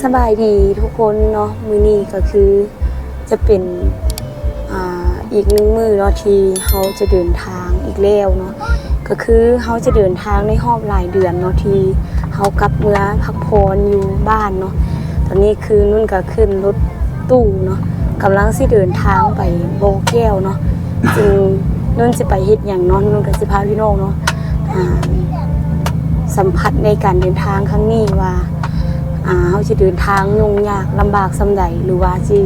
สบายดีทุกคนเนาะมือนี้ก็คือจะเป็นออีกหนึ่งมือเนาะที่เขาจะเดินทางอีกแล้วเนาะก็คือเขาจะเดินทางในรอบหลายเดือนเนาะที่เขากลับเมื่อพักผ่อนอยู่บ้านเนาะตอนนี้คือนุ่นก็ขึ้นรถตู้เนาะกำลังสิเดินทางไปโบแก้วเนาะจึงนุ่นจะไปเฮ็ดอย่างเนาะนุ่นกับสิพาพี่น้องเนาะสัมผัสในการเดินทางครั้งนี้ว่า อ่าเขาจะเดินทางยุ่งยากลำบากสำใดหรือว่าสิ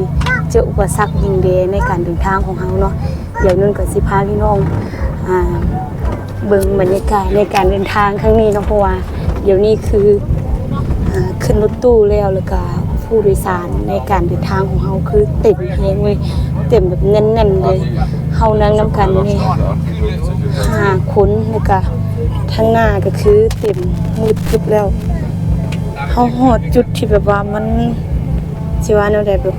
เจออุปสรรคยิงเดในการเดินทางของเขาเนาะเดี๋ยวนุ่นกับสิพาพี่น้องอ่าเบิ่งบรรยากาศในการเดินทางครั้งนี้เนาะเพราะว่าเดี๋ยวนี้คืออ่าขึ้นรถตู้แล้วแล้วก็ผู้โดยสารในการเดินทางของเขาคือเต็มแฮงเลยเต็มแบบแน่นๆเลยเฮานั่งนำกันนี่ห้าคนแล้วก็ทั้งหน้าก็คือเต็มมืดทึบแล้ว เขาหอดจุดที่แบบว่ามันสิว่าแนวใดแบบ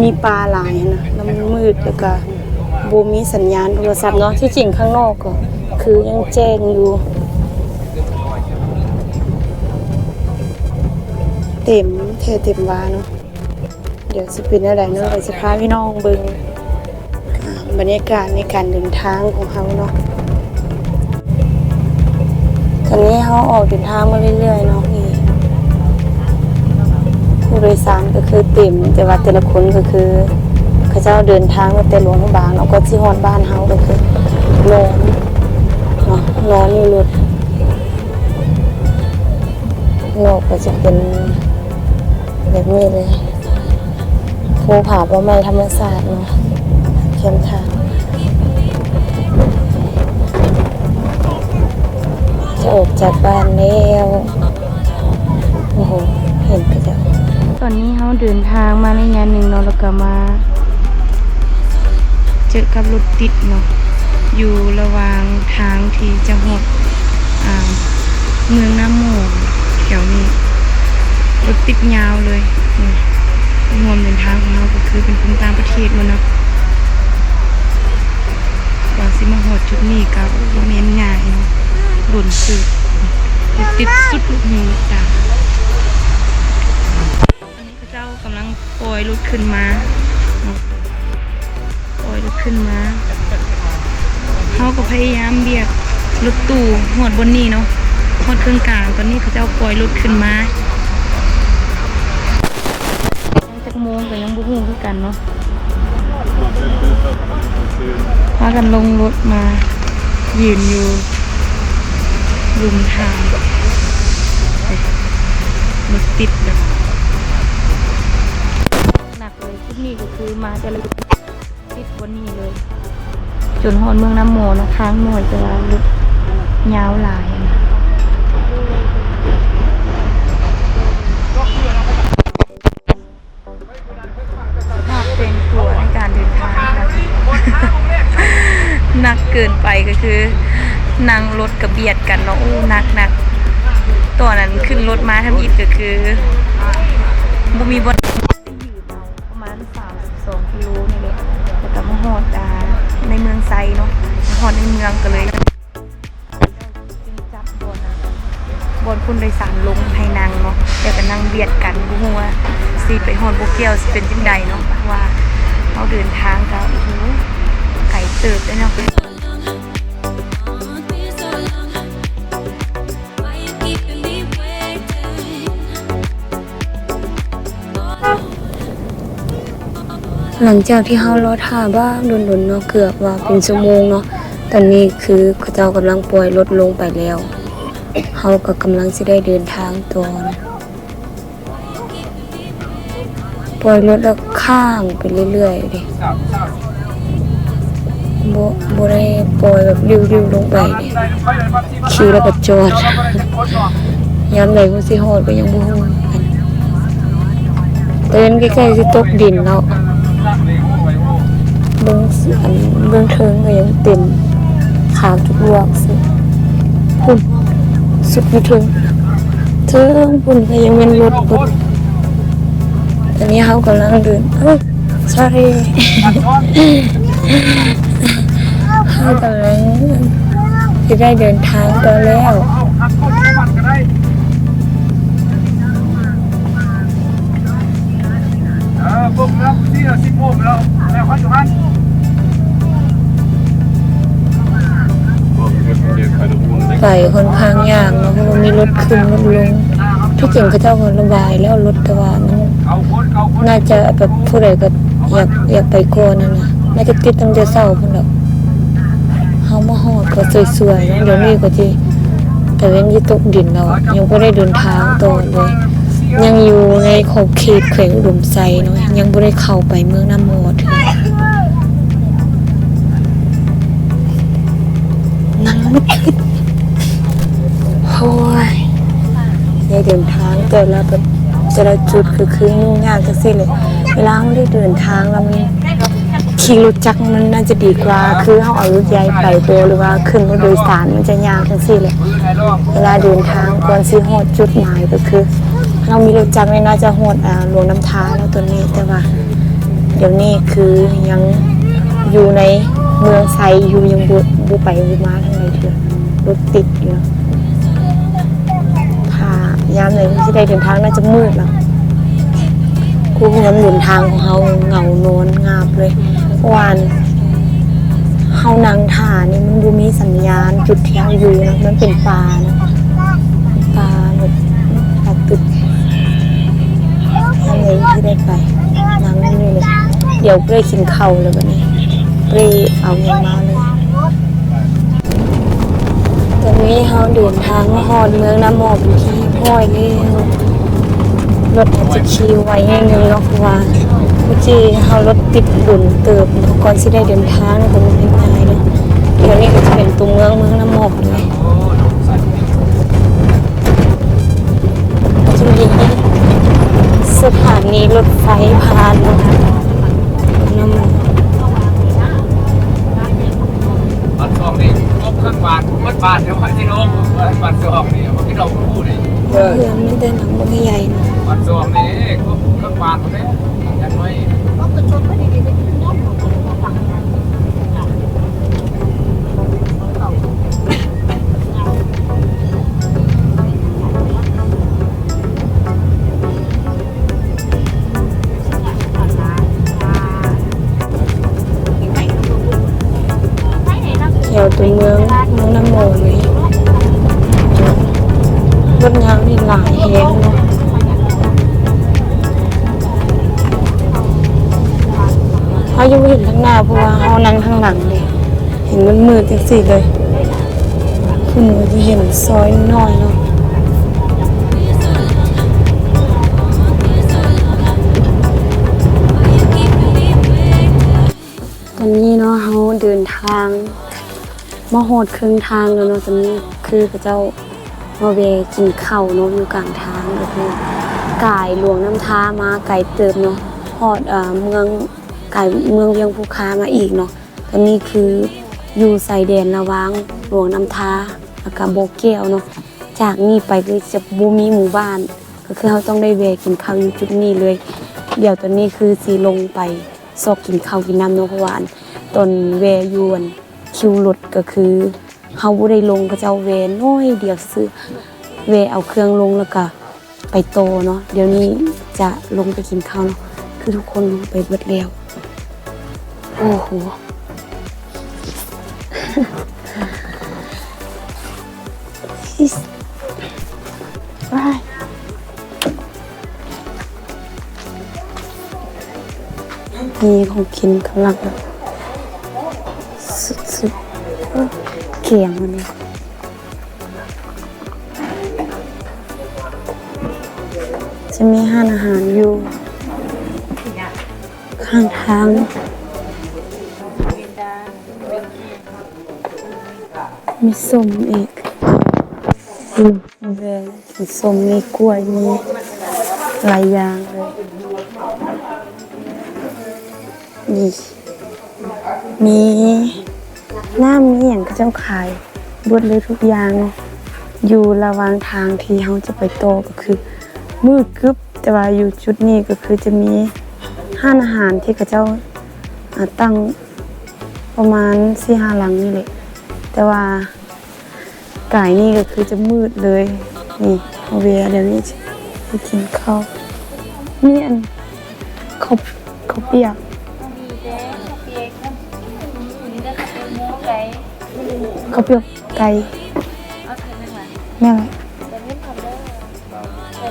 มีปลาหลายนะแล้วมันมืดแล้วก็บ่มีสัญญาณโทรศัพท์เนาะที่จริงข้างนอกก็คือยังแจ้งอยู่เต็มเทเต็มวาเนาะเดี๋ยวสิเป็นอะไรเนาะเดี๋ยสิพาพี่น้องเบิงบรรยากาศในการเดินทางของเขาเนาะตอนนี้เขาออกเดินทางมาเรื่อยๆเนาะ ผู้โดยสารก็คือเต็มแต่ว่าแต่ละคนก็คือเขาเจ้าเดินทางมาแต่หลวงบางแล้วก็ที่ฮอนบ้านเฮาก็คือนอนเนาะนอนอยู่รถนอกก็จะเป็นแบบนี้เลยภูผาประไม้ธรรมศาสตร์เนาะเข้มทางจะออกจากบ้านแล้วโอ้โห เห็นก็จะ อนนี้เขาเดินทางมาในงานหนึ่งเนาะแล้วก็มา เจอกับรถติดเนาะอยู่ระหว่างทางที่จะหดอ่าเมืองน้ำโมงแถวนี้รถติดยาวเลยนี่รวมเดินทางของเราก็คือเป็นคนต่างประเทศหมาเนาะกว่าสิมาหดจุดนี้ก็บ่แม่นง่ายหล่นสืบติดสุดลูกหูลูกตา อันนี้พระเจ้ากำลังปล่อยรถขึ้นมาปล่อยรถขึ้นมาเขาก็พยายามเบียดรถตู้หดบนนี้เนาะหดเครื่องกลางตอนนี้เขาเจ้าปล่อยรถขึ้นมายังจักโมงก็ยังบุหูคือกันเนาะพากันลงรถมา ยืนอยู่รุมทางรถติดแบบ ที่นี่ก็คือมาแต่ละติดวันนี้เลย จนฮอนเมืองน้ำโมนะค้างหน่วยจะาลุกยาวหลายนะภาพเป็นตัวในการเดินทางนะหนักเกินไปก็คือ นั่งรถกับเบียดกันเนาะอู้หนักหนักตอนนั้นขึ้นรถมาทำอีกก็คือบ่มีบน มาฮอดในเมืองก็เลยจึงจับบนบนคนโดยสารลงให้นั่งเนาะแล้วก็นั่งเบียดกันบ่ฮู้ว่าสิไปฮอดบ่เกี่ยวสิเป็นจังใดเนาะว่าเราเดินทางก็โอ้โหไกลเติบเลยเนาะหลังจากที่เฮารอท่าบ้างดนๆเนาะเกือบว่าเป็นชั่วโมงเนาะ ตอนนี้คือเขาเจ้ากำลังปล่อยรถลงไปแล้วเฮาก็กำลังสิได้เดินทางต่อนะปล่อยรถแล้วข้างไปเรื่อยๆดิบ่บ่ได้ปล่อยแบบริ้วๆลงไปดิขี่แล้วก็จอดยามไหนบ่สิฮอดก็ยังบ่ฮู้กันเต้นใกล้ๆสิตกดินแล้วเบื้องสอันเบื้องเทิงก็ยังเต็ม ขามทุกดวงสิพุ่นสุดไม่ถึงเทิงพุ่นก็ยังเป็นรถปุ่นตอนนี้เขากำลังเดินเอ้ย sorry เขากำลังจะได้เดินทางต่อแล้วพวกเราที่สิบโมงเราแล้วเขาอยู่าง ไปค่อนข้างยากเนาะเพราะว่ามีรถขึ้นรถลงที่จริงเขาเจ้าก็ระบายแล้วรถแต่ว่ามันน่าจะแบบผู้ใดก็อยากอยากไปก่อนนั่นะน่าจะติดตั้งแต่เช้าพุ่นแล้วเฮามาฮอดก็สวยๆเนาะเดี๋ยวนี้ก็สิแต่เว้นยี่ตกดินแล้วอะยังบ่ได้เดินทางต่อเลยยังอยู่ในขอบเขตแขวงอุดมไซเนาะยังบ่ได้เข้าไปเมืองน้ำมอดถึง โอ้ยได้เดินทางแต่ละแบบแต่ละจุดคือคือยุ่งยากจังซี่เลยเวลาเราได้เดินทางแล้วมันขี่รถจักรมันน่าจะดีกว่า คือเฮาเอารถใหญ่ไปตัวหรือว่าขึ้นรถโดยสารมันจะยากจังซี่เลยเวลาเดินทางก่อนสิฮอดจุดหมายก็คือ เรามีรถจักรไม่น่าจะฮอดอ่าหลวงน้ำท้าแล้วตัวนี้แต่ว่า เดี๋ยวนี้คือยังอยู่ใน เมืองไซอยู่ยังบุบุไปบุมาทางไหนเถอะรถติดอยู่เนาะถ้ายามไหนที่ได้เดินทางน่าจะมืดแล้วกูเงินหมุนทางของเขาเหงาโนนงาบเลยเมื่อวานเฮานังถ่านี่มันบูมีสัญญาณจุดที่เราอยู่นะมันเป็นป่านะป่าแบบป่าตึกนั่นเลยที่ได้ไปนั่งนี่เลยเดี๋ยวเปรย์กินข้าเลยวันนี้ เปรย์เอาเงินมาเลย ตอนนี้เราเดินทางมาฮอดเมืองน้ำหมอกอยู่ที่ห้อยนี่รถอาจจะขี่ไว้แง่นึงเนาะเพราะว่าเมื่อกี้เรารถติดดุนเติบเนาก่อนที่ได้เดินทางนะแต่มันเป็นง่ายเลยเดี๋ยวนี้ก็จะเป็นตัวเมืองเมืองน้ำหมอกเลยจะมีสถานีรถไฟผ่านเนาะ บาทมัดบาทเดี๋ยวไปที่โรงบัตรซองนี่มันที่เราพูดนี่เพื่อนไม่ได้หนังมันใหญ่เนาะบัตรซองนี่ครบเครื่องบาทมันได้ยั ยังไม่เห็นข้างหน้าเพราะว่าเขานั่งข้างหลังเลย เห็นมันมืดจังสิเลยคุณก็จะเห็นซอยน้อยเนาะตอนนี้เนาะเขาเดินทางมาโหดครึ่งทางแล้วเนาะตอนนี้คือพระเจ้ามาเวกินข้าวเนาะอยู่กลางทางก็คือกายหลวงน้ำท้ามาไก่เติมเนาะฮอดเมือง ไก่เมืองเวียงภูคามาอีกเนาะตอนนี้คืออยู่ใส่แดนระวางหลวงน้ำท้าแล้วก็โบเกลเนาะจากนี้ไปคือจะบูมีหมู่บ้าน ก็คือเขาต้องได้เวกินข้าวอยู่จุดนี้เลย เดี๋ยวตอนนี้คือสีลงไปซอกกินข้าวกินน้ำเนาะเพราะว่านตอนเวยวนคิวรถก็คือเฮาบ่ได้ลงก็จะเวน้อยเดี๋ยวซื้อเวเอาเครื่องลงแล้วก็ไปโตเนาะเดี๋ยวนี้จะลงไปกินข้าวเนาะคือทุกคนลงไปเบิดแล้ว โอ้โหอิสว้ายมีของกินกำลังสุดๆเขียงมันเนี่ยจะมีห้านอาหารอยู่ ข้างทาง มีส้มอีกอืมแวงมีส้มมีกล้วยมีหลายอย่างเลยนี่มีน้ำมีอย่างก็เจ้าขายบดเลยทุกอย่าง อยู่ระหว่างทางที่เราจะไปโตก็คือ มืดกึบแต่ว่าอยู่จุดนี้ก็คือจะมีห้านอาหารที่เขาเจ้าอ่าตั้งประมาณสี่ห้าหลังนี่แหละ แต่ว่าไก่นี่ก็คือจะมืดเลย นี่เวียเดี๋ยวนี้ไปกินข้าวเนี่ยนเขาเขาเปียกเขาเปียกไก่แม่ไหม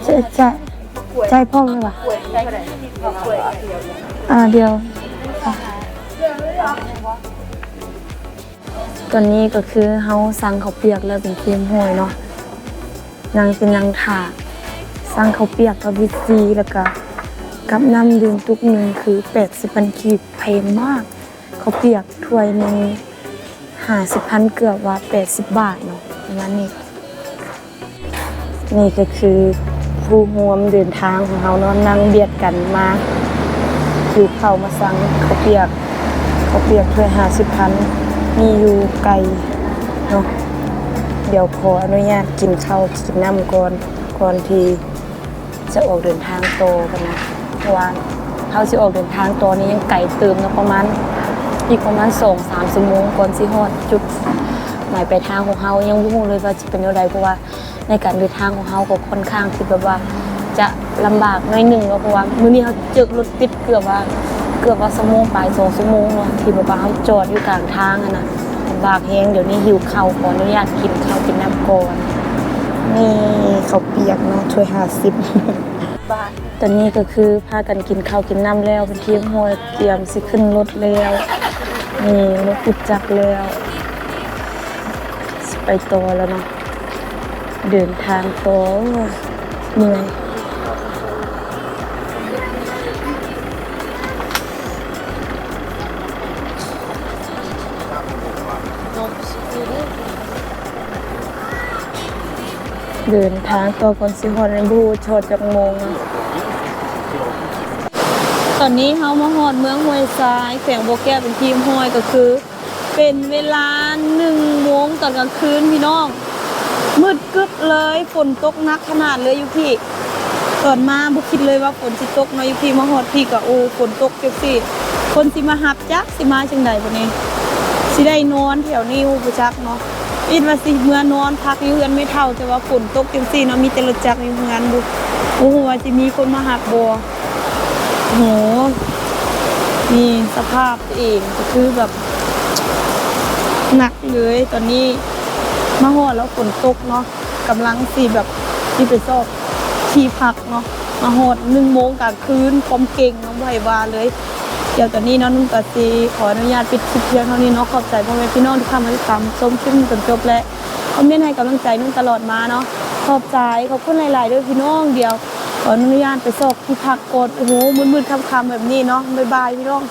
จะจะใจพ่อเลยวะอ่าเดียวอะ ตอนนี้ก็คือเฮาสั่งข้าวเปียกแล้วเป็นเทียมห้อยเนาะนางเป็นนางถาสั่งข้าวเปียกกับวิซีแล้วก็กับน้ำดื่มตุกหนึ่งคือ80พันกีบแพงมากข้าวเปียกถ้วยหนึง50พันเกือบว่า80บบาทเนาะประมาณนี้นี่ก็คือผู้ร่วมเดินทางของเราเนาะนั่งเบียดกันมาคือเข้ามาสั่งข้าวเปียกข้าวเปียกถ้วยห้าสิบพัน มีอยู่ไกลเนาะเดี๋ยวขออนุญาตกินข้าวกินน้ำก่อนก่อนที่จะออกเดินทางโตกันนะเพราะว่าเขาจะออกเดินทางโตอนี้ยังไกลเติมนะประมาณอีกประมาณสองสามชั่วโมงก่อนสิฮอดจุดหมายไปทางของเขายังบ่งเลยว่าจะเป็นยังไงเพราะว่าในการเดินทางของเขาก็ค่อนข้างที่แบบว่าจะลำบากหน้อยหนึ่งเนาะเพราะว่ามื้อนี้เขาเจอรถติดเกือบว่า เกือบว่าชั่วโมงปลายสองชั่วโมงเนาะที่แบบว่าเขาจอดอยู่กลางทางอะนะลำบากแฮงเดี๋ยวนี้หิวข้าวขออนุญาตกินข้าวกินน้ำก่อนนี่ข้าวเปียกเนาะช่วยห้าสิบตอนนี้ก็คือพากันกินข้าวกินน้ำแล้วเป็นทีมห้อยเตรียมสิขึ้นรถแล้วนี่รถอุดจักรแล้วไปต่อแล้วเนาะเดินทางต่อเหนื่อย เดินทางต่อก่อนสิฮอดในบูชดจากมงอะตอนนี้เฮามาฮอดเมืองห้วยทรายแขวงโบแก้วเป็นทีมห้อยก็คือ เป็นเวลาหนึ่งโมงตอนกลางคืนพี่น้อง มืดกึบเลยฝนตกนักขนาดเลยอยู่พี่ ตอนมาบุคิดเลยว่าฝนสิตกเนาะอยู่พี่มาฮอดพี่ก็โอ้ฝนตกจังซี่คนสิมาหับจักสิมาจังใดบัดนี้สิได้นอนแถวนี้ฮู้บ่จักเนาะ อิดว่าสิเมื่อนอนพักอยู่เฮือนไม่เท่าแต่ว่าฝนตกจังซี่เนาะมีแต่รถจักรอยู่เฮือนบุโอ้โหว่าสิมีคนมาหับบ่โอ้โหนี่สภาพตัวเองก็คือแบบหนักเลยตอนนี้มาหอดแล้วฝนตกเนาะกำลังสีแบบที่ไปซอกที่พักเนาะมาหอดหนึ่งโมงกลางคืนความเก่งน้องไผ่วาเลย เดี๋ยวตอนนี้เน้องนุ่งกะซีขออนุญาตปิดคลิปเพียงเท่านี้เนาะขอบใจพ่อแม่พี่น้องทุกท่านมาติดตามชมคลิปจนจบและคอมเมนต์ให้กำลังใจนุ่มตลอดมาเนาะขอบใจขอบคุณหลาย ๆ ด้วยพี่น้องเดี๋ยวขออนุญาตไปสอบที่พักกดโอ้โหมืดๆค่ำๆแบบนี้เนาะบ๊ายบายพี่น้อง